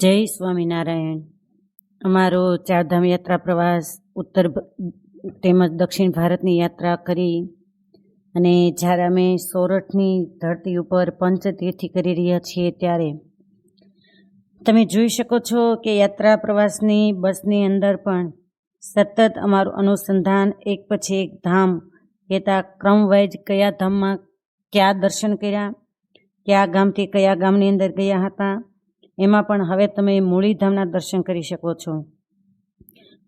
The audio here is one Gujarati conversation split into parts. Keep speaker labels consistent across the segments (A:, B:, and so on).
A: જય સ્વામિનારાયણ. અમારો ચારધામ યાત્રા પ્રવાસ ઉત્તર તેમજ દક્ષિણ ભારતની યાત્રા કરી અને જ્યારે અમે સોરઠની ધરતી ઉપર પંચતીર્થી કરી રહ્યા છીએ ત્યારે, તમે જોઈ શકો છો કે યાત્રા પ્રવાસની બસની અંદર પણ સતત અમારું અનુસંધાન એક પછી એક ધામ કહેતા ક્રમવાઇઝ કયા ધામમાં કયા દર્શન કર્યા, કયા ગામથી કયા ગામની અંદર ગયા હતા એમાં પણ હવે તમે મૂળીધામના દર્શન કરી શકો છો.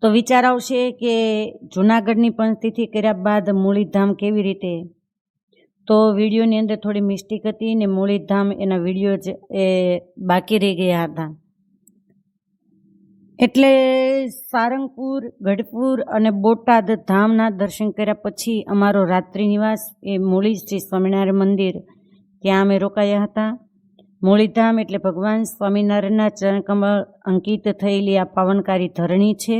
A: તો વિચાર આવશે કે જૂનાગઢની પંચતિથિ કર્યા બાદ મૂળીધામ કેવી રીતે? તો વિડીયોની અંદર થોડી મિસ્ટેક હતી ને મૂળીધામ એના વીડિયો જ એ બાકી રહી ગયા હતા. એટલે સારંગપુર, ગઢપુર અને બોટાદ ધામના દર્શન કર્યા પછી અમારો રાત્રિ નિવાસ એ મૂળી શ્રી સ્વામિનારાયણ મંદિર. ત્યાં અમે રોકાયા હતા. મૂળીધામ એટલે ભગવાન સ્વામિનારાયણના ચરણકમળ અંકિત થયેલી આ પાવનકારી ધરણી છે.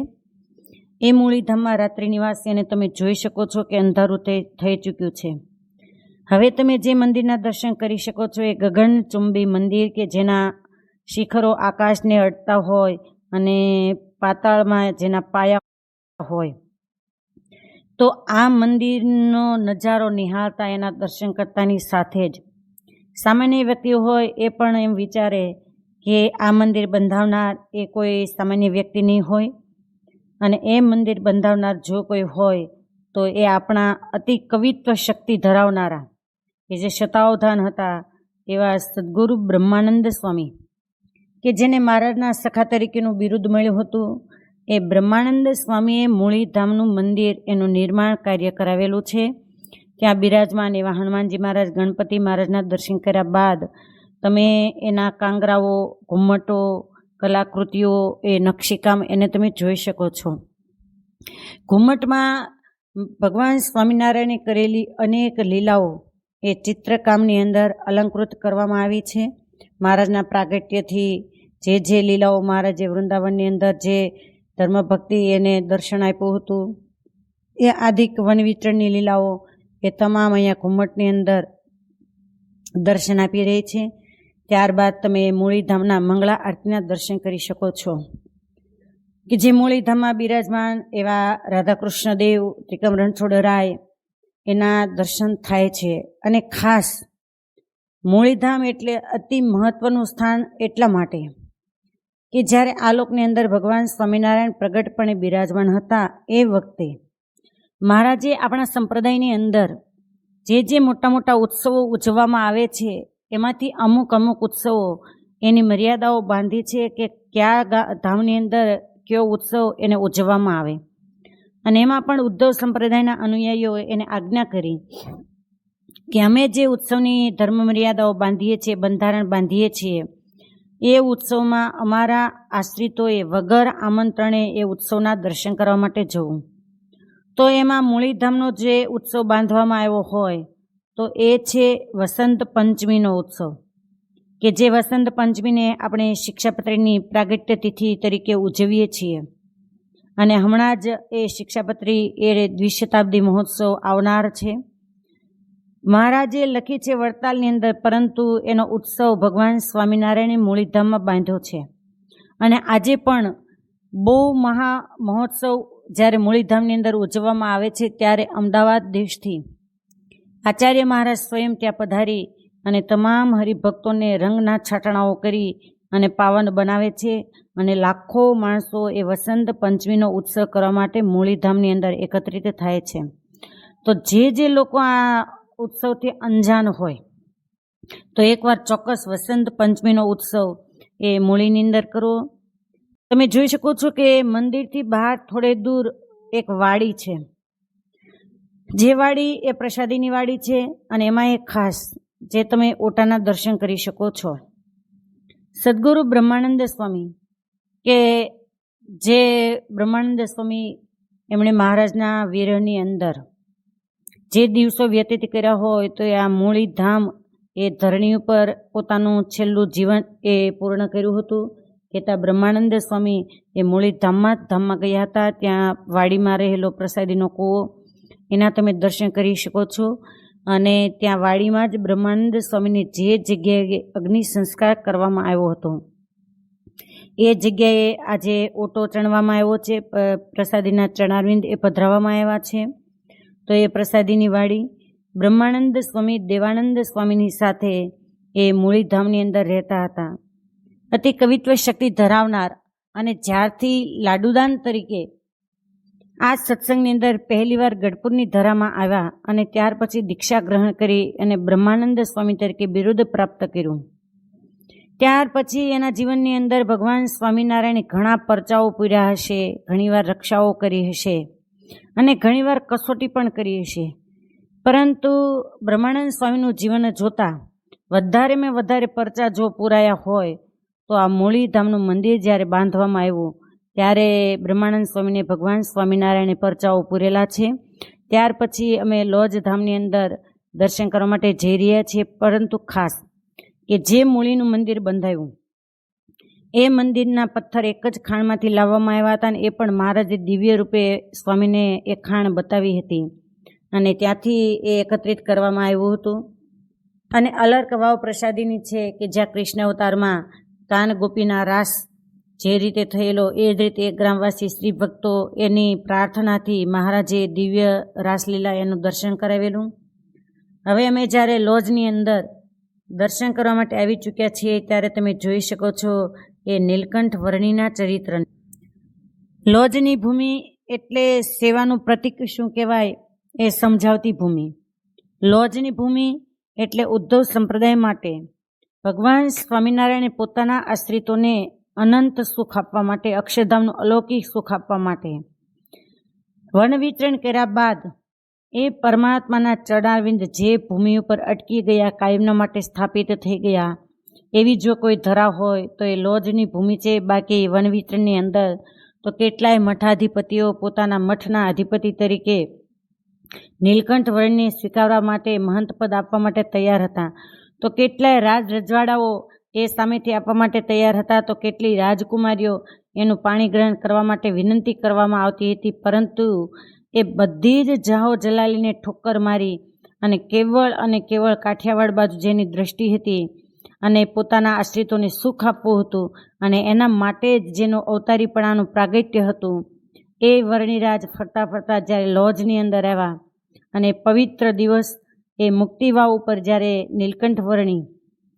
A: એ મૂળીધામમાં રાત્રિ નિવાસી અને તમે જોઈ શકો છો કે અંધારું થઈ ચૂક્યું છે. હવે તમે જે મંદિરના દર્શન કરી શકો છો એ ગગનચુંબી મંદિર કે જેના શિખરો આકાશને અડતા હોય અને પાતાળમાં જેના પાયા હોય. તો આ મંદિરનો નજારો નિહાળતા એના દર્શન કરતાની સાથે જ સામાન્ય વ્યક્તિઓ હોય એ પણ એમ વિચારે કે આ મંદિર બંધાવનાર એ કોઈ સામાન્ય વ્યક્તિ નહીં હોય. અને એ મંદિર બંધાવનાર જો કોઈ હોય તો એ આપણા અતિ કવિત્વ શક્તિ ધરાવનારા, કે જે શતાવધાન હતા એવા સદગુરુ બ્રહ્માનંદ સ્વામી, કે જેને મહારાજના સખા તરીકેનું બિરુદ મળ્યું હતું. એ બ્રહ્માનંદ સ્વામીએ મૂળીધામનું મંદિર એનું નિર્માણ કાર્ય કરાવેલું છે. ત્યાં બિરાજમાન એવા હનુમાનજી મહારાજ, ગણપતિ મહારાજના દર્શન કર્યા બાદ તમે એના કાંગરાઓ, ઘુમ્મટો, કલાકૃતિઓ, એ નકશીકામ એને તમે જોઈ શકો છો. ઘુમ્મટમાં ભગવાન સ્વામિનારાયણે કરેલી અનેક લીલાઓ એ ચિત્રકામની અંદર અલંકૃત કરવામાં આવી છે. મહારાજના પ્રાગટ્યથી જે જે લીલાઓ મહારાજે વૃંદાવનની અંદર જે ધર્મભક્તિ એને દર્શન આપ્યું હતું, એ આદિક વન વિચરણની લીલાઓ એ તમામ અહીંયા ઘુમ્મટની અંદર દર્શન આપી રહી છે. ત્યારબાદ તમે મૂળીધામના મંગળા આરતીના દર્શન કરી શકો છો. કે જે મૂળીધામમાં બિરાજમાન એવા રાધાકૃષ્ણ દેવ ત્રિકમ રણછોડરાય એના દર્શન થાય છે. અને ખાસ મૂળીધામ એટલે અતિ મહત્વનું સ્થાન એટલા માટે કે જ્યારે આ લોકની અંદર ભગવાન સ્વામિનારાયણ પ્રગટપણે બિરાજમાન હતા એ વખતે મહારાજે આપણા સંપ્રદાયની અંદર જે જે મોટા મોટા ઉત્સવો ઉજવવામાં આવે છે, એમાંથી અમુક અમુક ઉત્સવો એની મર્યાદાઓ બાંધી છે કે કયા ધામની અંદર કયો ઉત્સવ એને ઉજવવામાં આવે. અને એમાં પણ ઉદ્ધવ સંપ્રદાયના અનુયાયીઓએ એને આજ્ઞા કરી કે અમે જે ઉત્સવની ધર્મ મર્યાદાઓ બાંધીએ છીએ, બંધારણ બાંધીએ છીએ, એ ઉત્સવમાં અમારા આશ્રિતોએ વગર આમંત્રણે એ ઉત્સવના દર્શન કરવા માટે જવું. તો એમાં મૂળીધામનો જે ઉત્સવ બાંધવામાં આવ્યો હોય, તો એ છે વસંત પંચમીનો ઉત્સવ. કે જે વસંત પંચમીને આપણે શિક્ષાપત્રીની પ્રાગટ્ય તિથિ તરીકે ઉજવીએ છીએ. અને હમણાં જ એ શિક્ષાપત્રી એ દ્વિશતાબ્દી મહોત્સવ આવનાર છે. મહારાજે લખી છે વડતાલની અંદર, પરંતુ એનો ઉત્સવ ભગવાન સ્વામિનારાયણે મૂળીધામમાં બાંધ્યો છે. અને આજે પણ બહુ મહા મહોત્સવ જ્યારે મૂળીધામની અંદર ઉજવવામાં આવે છે ત્યારે અમદાવાદ દેશથી આચાર્ય મહારાજ સ્વયં ત્યાં પધારી અને તમામ હરિભક્તોને રંગના છાટણાઓ કરી અને પાવન બનાવે છે અને લાખો માણસો એ વસંત પંચમીનો ઉત્સવ કરવા માટે મૂળીધામની અંદર એકત્રિત થાય છે. તો જે જે લોકો આ ઉત્સવથી અંજાન હોય, તો એકવાર ચોક્કસ વસંત પંચમીનો ઉત્સવ એ મૂળીની અંદર કરો તમે જોઈ શકો છો કે મંદિરથી બહાર થોડે દૂર એક વાડી છે. જે વાડી એ પ્રસાદીની વાડી છે અને એમાં એક ખાસ જે તમે ઓટાના દર્શન કરી શકો છો. સદગુરુ બ્રહ્માનંદ સ્વામી કે જે બ્રહ્માનંદ સ્વામી એમણે મહારાજના વિરહની અંદર જે દિવસો વ્યતીત કર્યા હોય તો એ આ મૂળી ધામ એ ધરણી ઉપર પોતાનું છેલ્લું જીવન એ પૂર્ણ કર્યું હતું. કહેતા બ્રહ્માનંદ સ્વામી એ મૂળી ધામમાં ધામમાં ગયા હતા. ત્યાં વાડીમાં રહેલો પ્રસાદીનો કૂવો, એના તમે દર્શન કરી શકો છો. અને ત્યાં વાડીમાં જ બ્રહ્માનંદ સ્વામીને જે જગ્યાએ અગ્નિ સંસ્કાર કરવામાં આવ્યો હતો, એ જગ્યાએ આજે ઓટો ચણવામાં આવ્યો છે. પ્રસાદીના ચણારવિંદ એ પધરાવવામાં આવ્યા છે. તો એ પ્રસાદીની વાડી બ્રહ્માનંદ સ્વામી દેવાનંદ સ્વામીની સાથે એ મૂળીધામની અંદર રહેતા હતા. અતિ કવિત્વ શક્તિ ધરાવનાર અને જ્યારથી લાડુદાન તરીકે આ સત્સંગની અંદર પહેલીવાર ગઢપુરની ધરામાં આવ્યા અને ત્યાર પછી દીક્ષા ગ્રહણ કરી અને બ્રહ્માનંદ સ્વામી તરીકે બિરુદ પ્રાપ્ત કર્યું. ત્યાર પછી એના જીવનની અંદર ભગવાન સ્વામિનારાયણે ઘણા પરચાઓ પૂર્યા હશે, ઘણીવાર રક્ષાઓ કરી હશે અને ઘણીવાર કસોટી પણ કરી હશે. પરંતુ બ્રહ્માનંદ સ્વામીનું જીવન જોતા વધારેમાં વધારે પરચા જો પૂરાયા હોય તો આ મૂળીધામનું મંદિર જ્યારે બાંધવામાં આવ્યું, ત્યારે બ્રહ્માનંદ સ્વામીને ભગવાન સ્વામિનારાયણે પરચાઓ પૂરેલા છે. ત્યાર પછી અમે લોજ ધામની અંદર દર્શન કરવા માટે જઈ રહ્યા છીએ, પરંતુ ખાસ કે જે મૂળીનું મંદિર બંધાયું, એ મંદિરના પથ્થર એક જ ખાણમાંથી લાવવામાં આવ્યા હતા અને એ પણ મહારાજે દિવ્ય રૂપે સ્વામીને એ ખાણ બતાવી હતી અને ત્યાંથી એ એકત્રિત કરવામાં આવ્યું હતું. અને અલર્ક વાવ પ્રસાદીની છે કે જ્યાં કૃષ્ણ અવતારમાં કાન ગોપીના રાસ જે રીતે થયેલો એ જ રીતે ગ્રામવાસી શ્રી ભક્તો એની પ્રાર્થનાથી મહારાજે દિવ્ય રાસલીલા એનું દર્શન કરાવેલું. હવે અમે જ્યારે લોજની અંદર દર્શન કરવા માટે આવી ચૂક્યા છીએ ત્યારે તમે જોઈ શકો છો એ નીલકંઠ વર્ણિના ચરિત્ર. લોજની ભૂમિ એટલે સેવાનું પ્રતિક શું કહેવાય એ સમજાવતી ભૂમિ. લોજની ભૂમિ એટલે ઉદ્ધવ સંપ્રદાય માટે ભગવાન સ્વામિનારાયણે પોતાના આશ્રિતોને અનંત સુખ આપવા માટે, અક્ષરધામનું અલૌકિક સુખ આપવા માટે વન વિતરણ કર્યા બાદ એ પરમાત્માના ચરણારવિંદ જે ભૂમિ ઉપર અટકી ગયા, કાયમના માટે સ્થાપિત થઈ ગયા, એવી જો કોઈ ધરા હોય તો એ લોજની ભૂમિ છે, બાકી વન વિતરણની અંદર તો કેટલાય મઠાધિપતિઓ પોતાના મઠના અધિપતિ તરીકે નીલકંઠ વર્ણને સ્વીકારવા માટે મહંત પદ આપવા માટે તૈયાર હતા. તો કેટલાય રાજ રજવાડાઓ એ સામેથી આપવા માટે તૈયાર હતા, તો કેટલી રાજકુમારીઓ એનું પાણી ગ્રહણ કરવા માટે વિનંતી કરવામાં આવતી હતી, પરંતુ એ બધી જ જાહો જલાલીને ઠોક્કર મારી અને કેવળ અને કેવળ કાઠિયાવાડ બાજુ જેની દ્રષ્ટિ હતી અને પોતાના આશ્રિતોને સુખ આપવું હતું અને એના માટે જ જેનું અવતારીપણાનું પ્રાગટ્ય હતું, એ વર્ણિરાજ ફરતા ફરતા જ્યારે લોજની અંદર આવ્યા અને પવિત્ર દિવસ એ મુક્તિવાવ ઉપર જ્યારે નીલકંઠ વર્ણી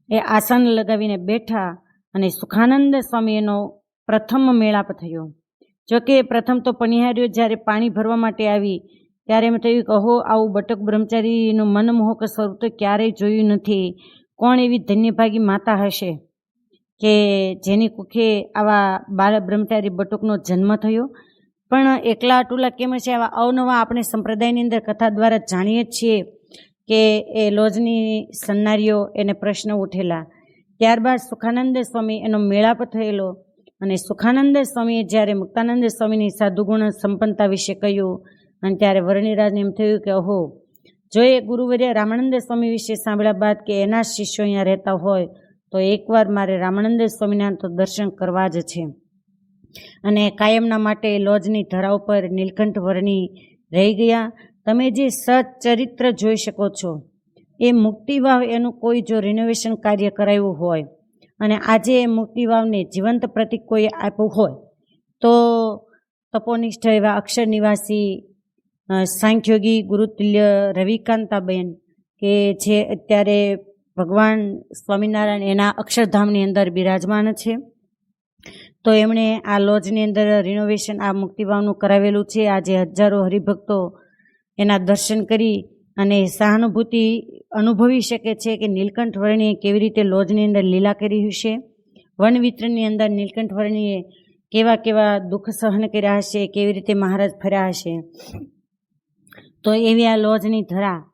A: એ આસન લગાવીને બેઠા અને સુખાનંદ સ્વામી એનો પ્રથમ મેળાપ થયો. જોકે પ્રથમ તો પનિહારીઓ જ્યારે પાણી ભરવા માટે આવી, ત્યારે એમ થયું કે અહો આવું બટક બ્રહ્મચારીનું મનમોહક સ્વરૂપ તો ક્યારેય જોયું નથી. કોણ એવી ધન્યભાગી માતા હશે કે જેની કુખે આવા બાળ બ્રહ્મચારી બટુકનો જન્મ થયો? પણ એકલા અટુલા કેમ છે આવા અવનવા આપણે સંપ્રદાયની અંદર કથા દ્વારા જાણીએ છીએ. કે એ લોજની સન્નારીઓ એને પ્રશ્ન ઉઠેલા. ત્યારબાદ સુખાનંદ સ્વામી એનો મેળાપ થયેલો અને સુખાનંદ સ્વામીએ જ્યારે મુક્તાનંદ સ્વામીની સાધુગુણ સંપન્નતા વિશે કહ્યું અને ત્યારે વર્ણિરાજને એમ થયું કે અહો જો એ ગુરુવર્ય રામાનંદ સ્વામી વિશે સાંભળ્યા બાદ કે એના શિષ્યો અહીંયા રહેતા હોય, તો એકવાર મારે રામાનંદ સ્વામીના તો દર્શન કરવા જ છે. અને કાયમના માટે લોજની ધરા ઉપર નીલકંઠ વર્ણી રહી ગયા તમે જે સચરિત્ર જોઈ શકો છો, એ મુક્તિવાવ એનું કોઈ જો રિનોવેશન કાર્ય કરાયું હોય અને આજે એ મુક્તિવાવને જીવંત પ્રતિક કોઈ આપ્યું હોય, તો તપોનિષ્ઠ એવા અક્ષર નિવાસી સાંખ્યોગી ગુરુતુલ્ય રવિકાંતાબેન કે જે અત્યારે ભગવાન સ્વામિનારાયણ એના અક્ષરધામની અંદર બિરાજમાન છે, તો એમણે આ લોજની અંદર રિનોવેશન આ મુક્તિભાવનું કરાવેલું છે. આજે હજારો હરિભક્તો એના દર્શન કરી અને સહાનુભૂતિ અનુભવી શકે છે કે નીલકંઠ વર્ણીએ કેવી રીતે લોજની અંદર લીલા કરી હશે? વન વિતરણની અંદર નીલકંઠ વર્ણીએ કેવા કેવા દુઃખ સહન કર્યા હશે? કેવી રીતે મહારાજ ફર્યા હશે? તો એવી આ લોજની ધરા.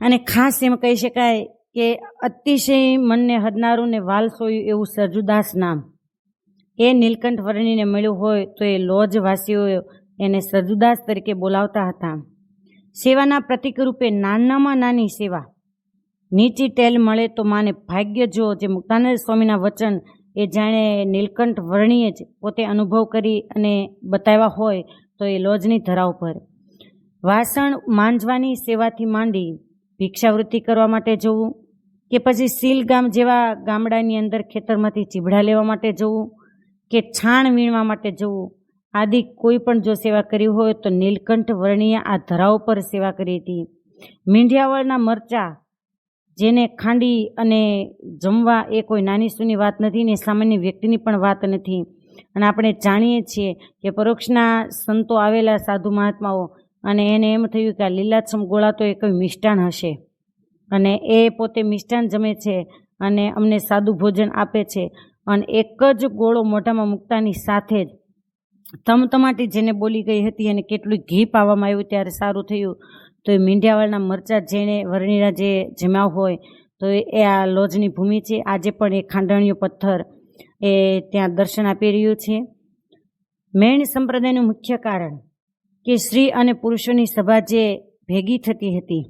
A: અને ખાસ એમ કહી શકાય કે અતિશય મનને હદનારું ને વાલસોયું એવું સરજુદાસ નામ. એ નીલકંઠ વર્ણીને મળ્યું હોય તો એ લોજવાસીઓ એને સરજુદાસ તરીકે બોલાવતા હતા. સેવાના પ્રતિક રૂપે નાનામાં નાની સેવા. નીચી ટેલ મળે તો માને ભાગ્ય જો જે મુક્તાનંદ સ્વામીના વચન એ જાણે નીલકંઠ વર્ણીએ જ પોતે અનુભવ કરી અને બતાવ્યા હોય તો એ લોજની ધરાવ પર વાસણ માંજવાની સેવાથી માંડી ભિક્ષાવૃત્તિ કરવા માટે જવું કે પછી સીલ ગામ જેવા ગામડાની અંદર ખેતરમાંથી ચીભડા લેવા માટે જવું કે છાણ વીણવા માટે જવું આદિ કોઈ પણ જો સેવા કરી હોય તો નીલકંઠ વર્ણીય આ ધરાવ પર સેવા કરી હતી. મીંઢિયાવળના મરચા જેને ખાંડી અને જમવા એ કોઈ નાની સૂની વાત નથી ને સામાન્ય વ્યક્તિની પણ વાત નથી. અને આપણે જાણીએ છીએ કે પરોક્ષના સંતો આવેલા સાધુ મહાત્માઓ અને એને એમ થયું કે આ લીલાછમ ગોળા તો એ કોઈ મિષ્ટાન હશે. અને એ પોતે મિષ્ટાન જમે છે અને અમને સાદું ભોજન આપે છે. અને એક જ ગોળો મોઢામાં મૂકતાની સાથે જ તમતમાટી જેને બોલી ગઈ હતી અને કેટલું ઘી પાવામાં આવ્યું, ત્યારે સારું થયું. તો એ મીંઢિયાવાળના મરચાં જેણે વર્ણિના જે જમ્યા હોય, તો એ આ લોજની ભૂમિ છે. આજે પણ એ ખાંડણીયો પથ્થર એ ત્યાં દર્શન આપી રહ્યું છે. મેણ સંપ્રદાયનું મુખ્ય કારણ કે સ્ત્રી અને પુરુષોની સભા જે ભેગી થતી હતી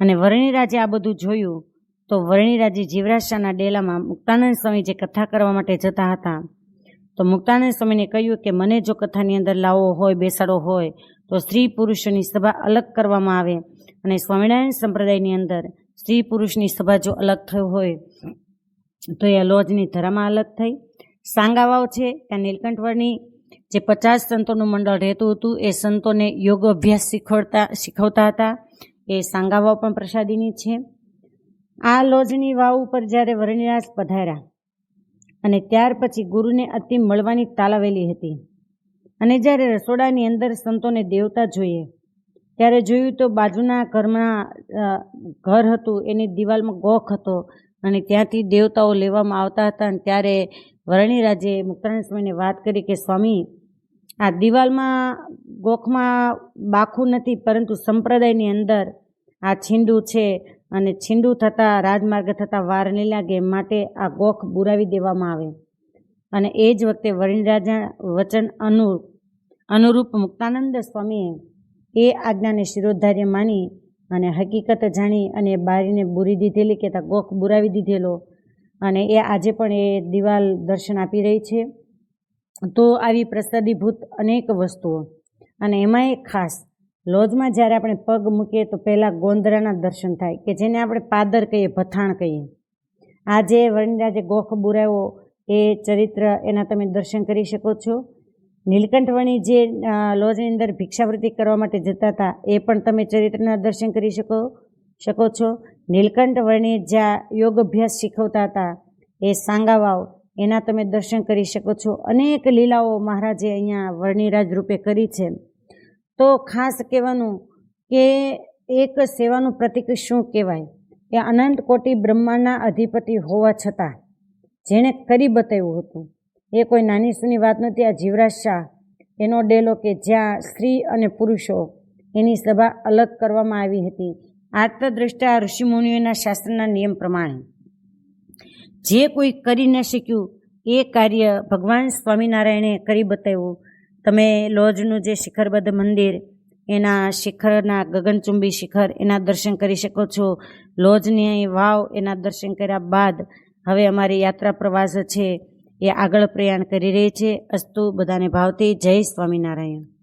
A: અને વરણીરાજે આ બધું જોયું, તો વરણીરાજે જીવરાશાના ડેલામાં મુક્તાનંદ સ્વામી જે કથા કરવા માટે જતા હતા તો મુક્તાનંદ સ્વામીને કહ્યું કે મને જો કથાની અંદર લાવો હોય, બેસાડો હોય, તો સ્ત્રી પુરુષોની સભા અલગ કરવામાં આવે. અને સ્વામિનારાયણ સંપ્રદાયની અંદર સ્ત્રી પુરુષની સભા જો અલગ થઈ હોય, તો એ લોજની ધરામાં અલગ થઈ. સાંગાવાવ છે, ત્યાં નીલકંઠવળની જે પચાસ સંતોનું મંડળ રહેતું હતું, એ સંતોને યોગ અભ્યાસ શીખવતા શીખવતા હતા. એ સાંગાવાવ પણ પ્રસાદીની છે. આ લોજની વાવ ઉપર જ્યારે વરણિરાજ પધાર્યા અને ત્યાર પછી ગુરુને અતિ મળવાની તાલાવેલી હતી. અને જ્યારે રસોડાની અંદર સંતોને દેવતા જોઈએ, ત્યારે જોયું તો બાજુના ઘરમાં ઘર હતું, એની દિવાલમાં ગોખ હતો અને ત્યાંથી દેવતાઓ લેવામાં આવતા હતા. અને ત્યારે વરણીરાજે મુક્તાનંદ સ્વામીને વાત કરી કે, સ્વામી, આ દિવાલમાં ગોખમાં બાખું નથી, પરંતુ સંપ્રદાયની અંદર આ છીંડું છે અને છીંડું થતાં, રાજમાર્ગ થતાં વાર નહીં લાગે માટે આ ગોખ બુરાવી દેવામાં આવે. અને એ જ વખતે વરિણરાજા વચન અનુરૂપ અનુરૂપ મુક્તાનંદ સ્વામીએ એ આજ્ઞાને શિરોધાર્ય માની અને હકીકત જાણી અને બારીને બુરી દીધેલી કે ગોખ બુરાવી દીધેલો. અને એ આજે પણ એ દિવાલ દર્શન આપી રહી છે. તો આવી પ્રસાદીભૂત અનેક વસ્તુઓ. અને એમાં એક ખાસ લોજમાં જ્યારે આપણે પગ મૂકીએ તો પહેલાં ગોંદરાના દર્શન થાય કે જેને આપણે પાદર કહીએ, ભથાણ કહીએ. આજે વરણીરાજે ગોખ બુરાવ્યો એ ચરિત્ર એના તમે દર્શન કરી શકો છો. નીલકંઠવણી જે લોજની અંદર ભિક્ષાવૃત્તિ કરવા માટે જતા હતા, એ પણ તમે ચરિત્રના દર્શન કરી શકો શકો છો. નીલકંઠવર્ણી જ્યાં યોગ અભ્યાસ શીખવતા હતા, એ સાંગાવાવ, એના તમે દર્શન કરી શકો છો. અનેક લીલાઓ મહારાજે અહીંયા વર્ણિરાજ રૂપે કરી છે. તો ખાસ કહેવાનું કે એક સેવાનું પ્રતીક શું કહેવાય? એ અનંત કોટી બ્રહ્માંડના અધિપતિ હોવા છતાં જેણે કરી બતાવ્યું હતું. એ કોઈ નાની સૂની વાત નથી. આ જીવરાજ શાહ એનો ડેલો કે જ્યાં સ્ત્રી અને પુરુષો એની સભા અલગ કરવામાં આવી હતી. આત્મદ્રષ્ટા ઋષિમુનિઓના શાસ્ત્રના નિયમ પ્રમાણે. જે કોઈ કરી ન શક્યું એ કાર્ય ભગવાન સ્વામિનારાયણે કરી બતાવ્યું. તમે લોજનું જે શિખરબદ્ધ મંદિર, એના શિખરના ગગનચુંબી શિખર, એના દર્શન કરી શકો છો. લોજની વાવ, એના દર્શન કર્યા બાદ હવે અમારી યાત્રા પ્રવાસ છે. એ આગળ પ્રયાણ કરી રહી છે. અસ્તુ બધાને ભાવતી જય સ્વામિનારાયણ.